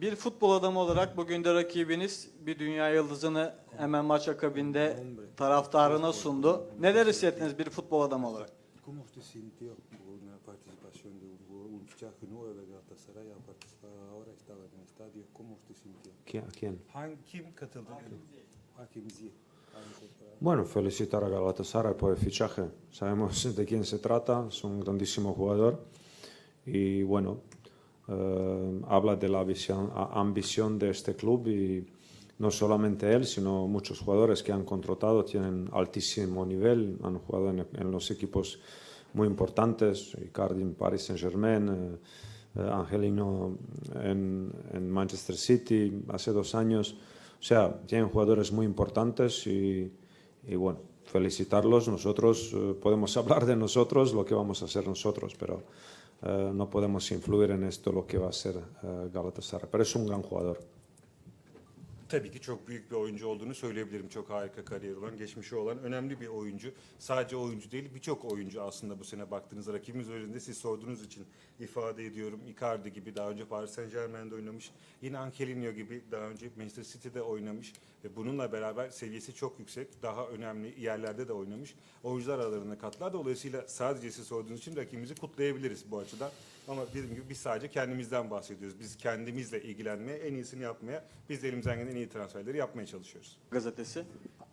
Bir futbol adamı olarak bugün de rakibiniz bir dünya yıldızını hemen maç akabinde taraftarına sundu. Neler hissettiniz bir futbol adamı olarak? ¿Cómo usted sintió una participación de un, jugador- un fichaje nuevo de Galatasaray ha participado ahora, estaba en el estadio? ¿Cómo usted sintió? ¿Qui- ¿A quién? Hangi kim katıldı? Hakim Ziyech. Bueno, felicitar a Galatasaray por el fichaje. Sabemos de quién se trata, es un grandísimo jugador y bueno, habla de la visión- ambición de este club y no solamente él, sino muchos jugadores que han contratado tienen altísimo nivel, han jugado en, en los equipos muy importantes, Icardi en Paris Saint Germain, Angelino en, en Manchester City hace dos años. O sea, tienen jugadores muy importantes y, y bueno, felicitarlos. Nosotros eh, podemos hablar de nosotros, lo que vamos a hacer nosotros, pero eh, no podemos influir en esto, lo que va a ser eh, Galatasaray. Pero es un gran jugador. Tabii ki çok büyük bir oyuncu olduğunu söyleyebilirim. Çok harika kariyer olan, geçmişi olan önemli bir oyuncu. Sadece oyuncu değil, birçok oyuncu aslında bu sene baktığınızda rakibimiz üzerinde siz sorduğunuz için ifade ediyorum. Icardi gibi daha önce Paris Saint Germain'de oynamış. Yine Angelino gibi daha önce Manchester City'de oynamış. Ve bununla beraber seviyesi çok yüksek. Daha önemli yerlerde de oynamış. Oyuncular aralarına kattılar. Dolayısıyla sadece siz sorduğunuz için rakibimizi kutlayabiliriz bu açıdan. Ama dediğim gibi biz sadece kendimizden bahsediyoruz. Biz kendimizle ilgilenmeye, en iyisini yapmaya, biz de elimizden gelen en iyi transferleri yapmaya çalışıyoruz. Gazetesi.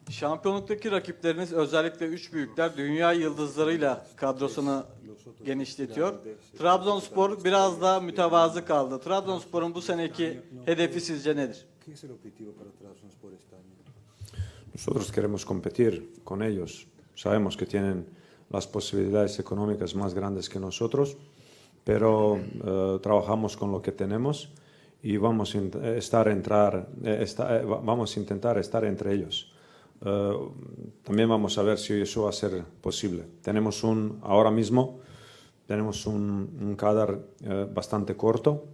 Şampiyonluktaki rakipleriniz özellikle üç büyükler dünya yıldızlarıyla kadrosunu genişletiyor. Trabzonspor biraz daha mütevazı kaldı. Trabzonspor'un bu seneki hedefi sizce nedir? Nosotros queremos competir con ellos. Sabemos que tienen las posibilidades económicas más grandes que nosotros, pero eh, trabajamos con lo que tenemos y vamos a eh, estar entrar, eh, eh, va- vamos intentar estar entre ellos. También vamos a ver si eso va a ser posible. Tenemos un, ahora mismo, tenemos un, un cadar bastante corto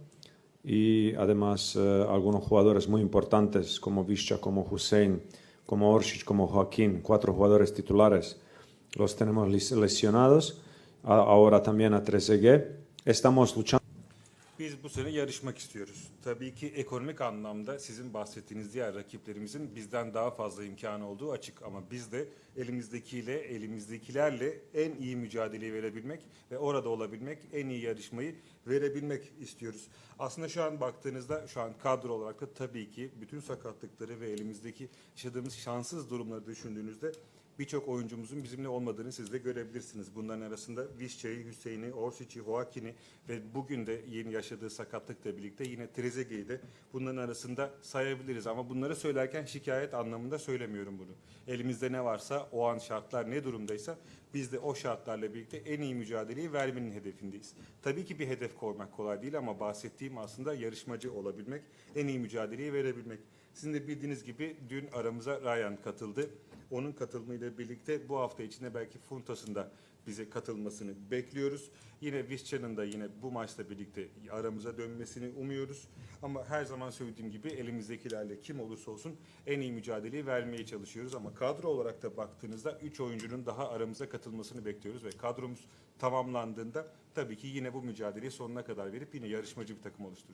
y además algunos jugadores muy importantes como Visca, como Hussein, como Orsic, como Joaquín, cuatro jugadores titulares, los tenemos lesionados. Ahora también a Trezeguet. Estamos luchando. Biz bu sene yarışmak istiyoruz. Tabii ki ekonomik anlamda sizin bahsettiğiniz diğer rakiplerimizin bizden daha fazla imkanı olduğu açık ama biz de elimizdekiyle, elimizdekilerle en iyi mücadeleyi verebilmek ve orada olabilmek, en iyi yarışmayı verebilmek istiyoruz. Aslında şu an baktığınızda şu an kadro olarak da tabii ki bütün sakatlıkları ve elimizdeki yaşadığımız şanssız durumları düşündüğünüzde birçok oyuncumuzun bizimle olmadığını siz de görebilirsiniz. Bunların arasında Vişça'yı, Hüseyin'i, Orsic'i, Joaquin'i ve bugün de yeni yaşadığı sakatlıkla birlikte yine Trezeguet'i de bunların arasında sayabiliriz. Ama bunları söylerken şikayet anlamında söylemiyorum bunu. Elimizde ne varsa, o an şartlar ne durumdaysa biz de o şartlarla birlikte en iyi mücadeleyi vermenin hedefindeyiz. Tabii ki bir hedef koymak kolay değil ama bahsettiğim aslında yarışmacı olabilmek, en iyi mücadeleyi verebilmek. Sizin de bildiğiniz gibi dün aramıza Ryan katıldı. Onun katılımıyla birlikte bu hafta içinde belki Funtas'ın da bize katılmasını bekliyoruz. Yine Visca'nın da yine bu maçla birlikte aramıza dönmesini umuyoruz. Ama her zaman söylediğim gibi elimizdekilerle kim olursa olsun en iyi mücadeleyi vermeye çalışıyoruz. Ama kadro olarak da baktığınızda 3 oyuncunun daha aramıza katılmasını bekliyoruz. Ve kadromuz tamamlandığında tabii ki yine bu mücadeleyi sonuna kadar verip yine yarışmacı bir takım oluşturacağız.